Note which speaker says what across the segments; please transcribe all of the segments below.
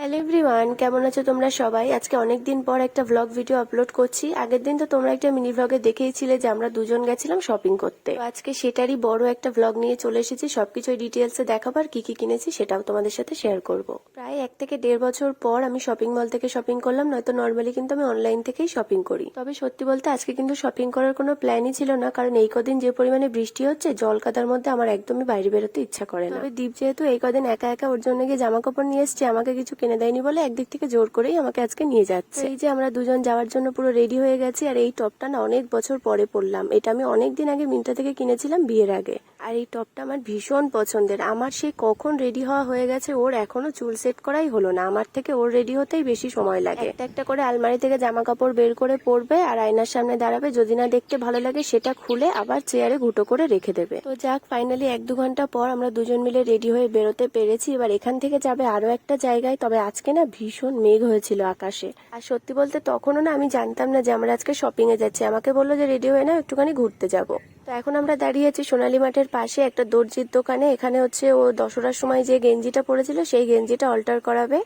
Speaker 1: Hello everyone কেমন আছো তোমরা সবাই? আজকে অনেক দিন পর একটা ভ্লগ ভিডিও আপলোড করছি। আগের দিন তো তোমরা একটা মিনি ভ্লগে দেখেইছিলে যে আমরা দুজন গেছিলাম শপিং করতে। আজকে সেটারই বড় একটা ভ্লগ নিয়ে চলে এসেছি। সবকিছু ডিটেলসে দেখাবার কি কি কিনেছি সেটাও তোমাদের সাথে শেয়ার করব। প্রায় এক থেকে দেড় বছর পর আমি শপিং মল থেকে শপিং করলাম, নয়তো নর্মালি কিন্তু আমি অনলাইন থেকেই শপিং করি। তবে সত্যি বলতে আজকে কিন্তু শপিং করার কোনো প্ল্যানই ছিল না, কারণ এই কদিন যে পরিমাণে বৃষ্টি হচ্ছে জল কাদার মধ্যে আমার একদমই বাইরে বেরোতে ইচ্ছা করে না। তবে দীপ যেহেতু এই কদিন একা একা ওর জন্য গিয়ে জামা কাপড় নিয়ে এসছে, আমাকে কিছু কিনে দেয়নি বলে একদিক থেকে জোর করেই আমাকে আজকে নিয়ে যাচ্ছে। এই যে আমরা দুজন যাওয়ার জন্য পুরো রেডি হয়ে গেছি আর এই টপটা না অনেক বছর পরে পরলাম। এটা আমি অনেক দিন আগে মিন্টা থেকে কিনেছিলাম বিয়ের আগে। আর এই টপটা আমার ভীষণ পছন্দের। আমার সে কখন রেডি হওয়া হয়ে গেছে ওর এখনও চুল সেট করাই হলো না। আমার থেকে ওর রেডি হতেই বেশি সময় লাগে। একটা একটা করে আলমারি থেকে জামা কাপড় বের করে পরবে আর আয়নার সামনে দাঁড়াবে। যদি না দেখতে ভালো লাগে সেটা খুলে আবার চেয়ারে ঘুটো করে রেখে দেবে। তো যাক ফাইনালি এক দু ঘণ্টা পর আমরা দুজন মিলে রেডি হয়ে বেরোতে পেরেছি। এবার এখান থেকে যাবে আরও একটা জায়গায়। তবে আজকে না ভীষণ মেঘ হয়েছিল আকাশে। আর সত্যি বলতে তখনও না আমি জানতাম না যে আমরা আজকে শপিং এ যাচ্ছি। আমাকে বলল যে রেডি হয়ে না একটুখানি ঘুরতে যাব। তো এখন আমরা দাঁড়িয়ে আছি সোনালী মাঠের পাশে একটা দর্জির দোকানে। এখানে হচ্ছে ও দশরার সময় যে গেঞ্জিটা পরেছিল, সেই গেঞ্জিটা অল্টার করাবে।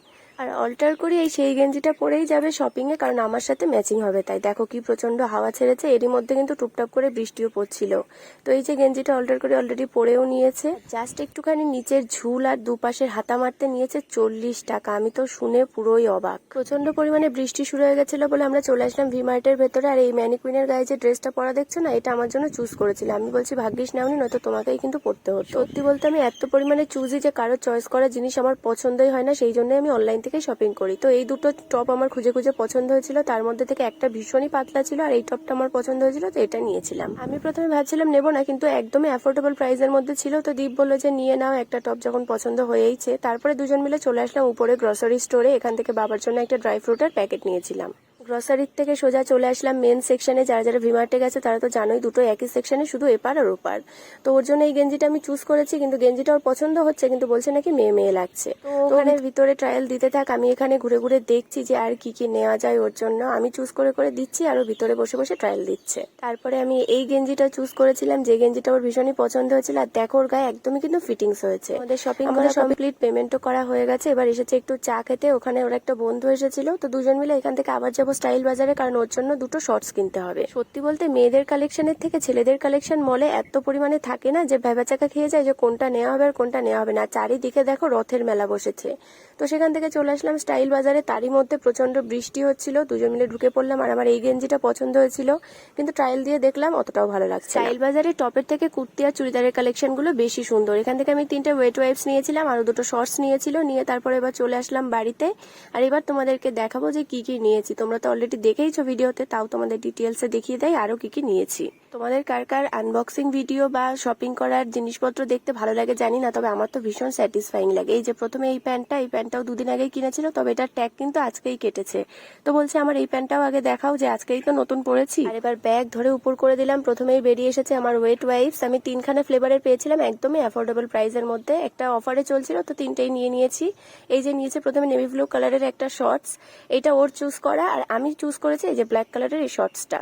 Speaker 1: আর অল্টার করে, এই সেই গেঞ্জিটা পরেই যাবে শপিং এ, কারণ আমার সাথে ম্যাচিং হবে। তাই দেখো কি প্রচণ্ড হাওয়া ছেড়েছে। এরই মধ্যে কিন্তু টুপটাপ করে বৃষ্টিও পড়ছিল। তো এই যে গেঞ্জিটা অল্টার করে অলরেডি পরেও নিয়েছে। জাস্ট একটুখানি নিচের ঝুল আর দুপাশের হাতা মারতে নিয়েছে চল্লিশ টাকা। আমি তো শুনে পুরোই অবাক। প্রচণ্ড পরিমাণে বৃষ্টি শুরু হয়ে গেছিল বলে আমরা চলে আসলাম ভিমার্টের ভেতরে। আর এই ম্যানিকুইনের গায়ে যে ড্রেসটা পরা দেখছ না, এটা আমার জন্য চুজ করেছিল আমি বলছি, ভাগ্যিস নাওনি, নয়তো তোমাকেই কিন্তু পড়তে হতো। সত্যি বলতে আমি এত পরিমাণে চুজি যে কারও চয়েস করা জিনিস আমার পছন্দই হয় না, সেই জন্যই আমি অনলাইন থেকে শপিং করি। তো এই দুটো টপ আমার খুঁজে খুঁজে পছন্দ হয়েছিল। তার মধ্যে থেকে একটা ভীষণই পাতলা ছিল আর এই টপটা আমার পছন্দ হয়েছিল, তো এটা নিয়েছিলাম। আমি প্রথমে ভাবছিলাম নেব না, কিন্তু একদমই অ্যাফোর্ডেবল প্রাইসের মধ্যে ছিল। তো দীপ বলল যে, নিয়ে নাও, একটা টপ যখন পছন্দ হয়েইছে। তারপরে দুজন মিলে চলে আসলাম উপরে গ্রসারি স্টোরে এখান থেকে বাবার জন্য একটা ড্রাই ফ্রুটের প্যাকেট নিয়েছিলাম। গ্রসারির থেকে সোজা চলে আসলাম মেন সেকশনে যারা যারা ভিমার্টে গেছে তারা তো জানোই দুটো একই সেকশনে শুধু এপার আর ওপার। তো ওর জন্য এই গেঞ্জিটা আমি চুজ করেছি কিন্তু গেঞ্জিটা ওর পছন্দ হচ্ছে কিন্তু বলছে নাকি মেয়ে মেয়ে লাগছে। তো ওখানে ভিতরে ট্রায়াল দিতে থাক আমি এখানে ঘুরে ঘুরে দেখছি যে আর কি কি নেওয়া যায় ওর জন্য। আমি চুজ করে করে দিচ্ছি আর ও ভিতরে বসে বসে ট্রায়াল দিচ্ছে। তারপরে আমি এই গেঞ্জিটা চুজ করেছিলাম যে গেঞ্জিটা ওর ভীষণই পছন্দ হয়েছিল। আর দেখো ওর গায়ে একদমই কিন্তু ফিটিংস হয়েছে। আমাদের শপিং আমাদের কমপ্লিট পেমেন্টও করা হয়ে গেছে। এবার এসেছে একটু চা খেতে ওখানে ওর একটা বন্ধু এসেছিল। তো দুজন মিলে এখান থেকে আবার যাব স্টাইল বাজারে কারণ ওর জন্য দুটো শর্টস কিনতে হবে। সত্যি বলতে মেয়েদের কালেকশনের থেকে ছেলেদের কালেকশন মলে এত পরিমাণে থাকে না যে ভেবাচাকা খেয়ে যায় যে কোনটা নেওয়া হবে আর কোনটা নেওয়া হবে না। চারিদিকে দেখো রথের মেলা বসেছে। তো সেখান থেকে চলে আসলাম স্টাইল বাজারে। তারই মধ্যে প্রচণ্ড বৃষ্টি হচ্ছিল। দুজন মিলে ঢুকে পড়লাম আর আমার এই গেঞ্জিটা পছন্দ হয়েছিল। কিন্তু ট্রায়াল দিয়ে দেখলাম অতটাও ভালো লাগছে স্টাইল বাজারে টপের থেকে কুর্তি আর চুড়িদারের কালেকশনগুলো বেশি সুন্দর। এখান থেকে আমি তিনটে ওয়েট ওয়াইপস নিয়েছিলাম আর দুটো শর্টস নিয়েছিল। নিয়ে তারপরে এবার চলে আসলাম বাড়িতে। আর এবার তোমাদেরকে দেখাবো যে কি কি নিয়েছি। তোমরা তো অলরেডি দেখেইছো ভিডিওতে তাও তোমাদের ডিটেলসে দেখিয়ে দেয় আরও কি কি নিয়েছি। তোমাদের কার কার আনবক্সিং ভিডিও বা শপিং করার জিনিসপত্র দেখতে ভালো লাগে জানি না, তবে আমার তো ভীষণ স্যাটিসফাইং লাগে। এই যে প্রথমে এই প্যান্টটা, এই প্যান্টটাও দুদিন আগেই কিনেছিল, তবে এটার ট্যাগ কিন্তু আজকেই কেটেছে। তো বলছে, আমার এই প্যান্টটাও আগে দেখাও যে আজকেই তো নতুন পরেছি। আর এবার ব্যাগ ধরে উপর করে দিলাম, প্রথমেই বেরিয়ে এসেছে আমার ওয়েট ওয়াইপস আমি তিনখানা ফ্লেভারের পেয়েছিলাম, একদমই অ্যাফোর্ডেবল প্রাইসের মধ্যে। একটা অফারে চলছিল, তো তিনটেই নিয়ে নিয়েছি। এই যে নিয়েছে প্রথমে নেভি ব্লু কালারের একটা শর্টস এটা ওর চুজ করা। আর আমি চুজ করেছি এই যে ব্ল্যাক কালারের এই শর্টসটা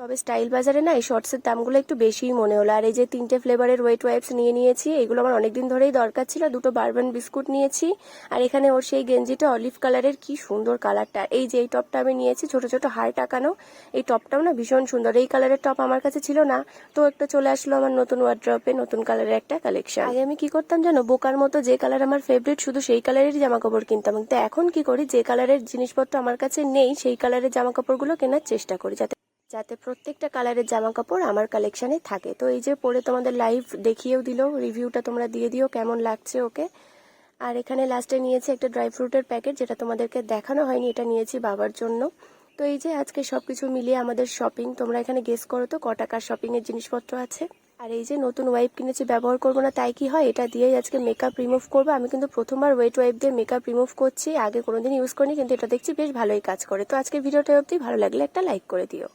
Speaker 1: তবে স্টাইল বাজারে না এই শর্টসের দামগুলো একটু বেশিই মনে হলো। আর এই যে তিনটে ফ্লেভারের ওয়েট ওয়াইপস নিয়ে নিয়েছি, এগুলো আমার অনেকদিন ধরেই দরকার ছিল। দুটো বারবান বিস্কুট নিয়েছি। আর এখানে ওর সেই গেঞ্জিটা অলিভ কালারের কি সুন্দর কালারটা এই যে এই টপটা আমি নিয়েছি, ছোট ছোট হার টাকানো। এই টপটাও না ভীষণ সুন্দর। এই কালারের টপ আমার কাছে ছিল না। তো একটা চলে আসলো আমার নতুন ওয়ার্ড্রপে নতুন কালারের একটা কালেকশন আগে আমি কি করতাম জানো, বোকার মতো যে কালার আমার ফেভারিট শুধু সেই কালারেরই জামা কাপড় কিনতাম। কিন্তু এখন কি করি, যে কালারের জিনিসপত্র আমার কাছে নেই, সেই কালারের জামা কাপড়গুলো কেনার চেষ্টা করি যাতে যাতে প্রত্যেকটা কালারের জামা কাপড় আমার কালেকশনে থাকে। তো এই যে পরে তোমাদের লাইভ দেখিয়েও দিল রিভিউটা তোমরা দিয়ে দিও কেমন লাগছে ওকে। আর এখানে লাস্টে নিয়েছি একটা ড্রাই ফ্রুটের প্যাকেট যেটা তোমাদেরকে দেখানো হয়নি, এটা নিয়েছি বাবার জন্য। তো এই যে আজকে সবকিছু মিলিয়ে আমাদের শপিং তোমরা এখানে গেস করো তো ক টাকার শপিং এর জিনিসপত্র আছে। আর এই যে নতুন ওয়াইপ কিনেছি, ব্যবহার করব না তাই কি হয়? এটা দিয়েই আজকে মেকআপ রিমুভ করব। আমি কিন্তু প্রথমবার ওয়েট ওয়াইপ দিয়ে মেকআপ রিমুভ করছি, আগে কোনোদিন ইউজ করিনি, কিন্তু এটা দেখছি বেশ ভালোই কাজ করে। তো আজকে ভিডিওটা অবধি ভালো লাগলে একটা লাইক করে দিও।